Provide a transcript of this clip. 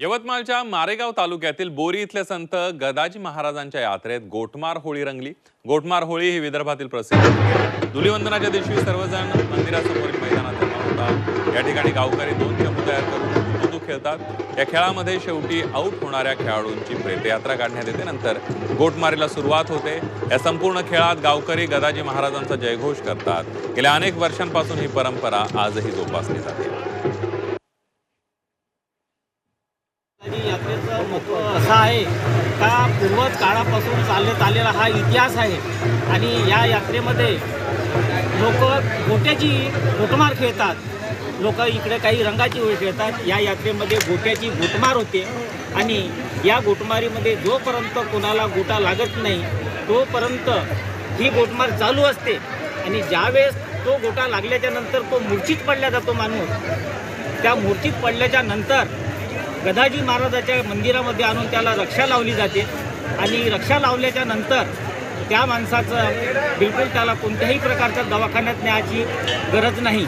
यवतमाळच्या मारेगाव तालुक्यातील बोरी इथले संत गदाजी महाराजांच्या यात्रेत गोटमार होळी रंगली. गोटमार होळी ही विदर्भातील प्रसिद्ध आहे. धुलीवंदनाच्या दिवशी सर्वजण मंदिरासमोरील मैदानात जमा होतात. या ठिकाणी गावकरी दोन चमू तयार करून हुतुतू खेळतात. या खेळामध्ये शेवटी आऊट होणाऱ्या खेळाडूंची प्रेतयात्रा काढण्यात येते. नंतर गोटमारीला सुरुवात होते. या संपूर्ण खेळात गावकरी गदाजी महाराजांचा जयघोष करतात. गेल्या अनेक वर्षांपासून ही परंपरा आजही जोपासली जाते. आणि महत्त्व असं आहे का पूर्वज काळापासून चालत आलेला हा इतिहास आहे? आणि या यात्रेमध्ये लोक गोट्याची गोटमार खेळतात. लोक इकडे काही रंगाची होळी खेळतात या यात्रेमध्ये गोट्याची गोटमार होते. आणि या गोटमारीमध्ये जोपर्यंत कोणाला गोटा लागत नाही तोपर्यंत ही गोटमार चालू असते. आणि ज्यावेळेस तो गोटा लागल्याच्या नंतर तो मूर्छित पडल्या जातो माणूस. त्या मूर्छित पडल्याच्या नंतर गदाजी महाराजाच्या मंदिरामध्ये आणून त्याला रक्षा लावली जाते. आणि रक्षा लावल्याच्या नंतर त्या माणसाचं बिलकुल त्याला कोणत्याही प्रकारच्या दवाखान्यात न्यायची गरज नाही.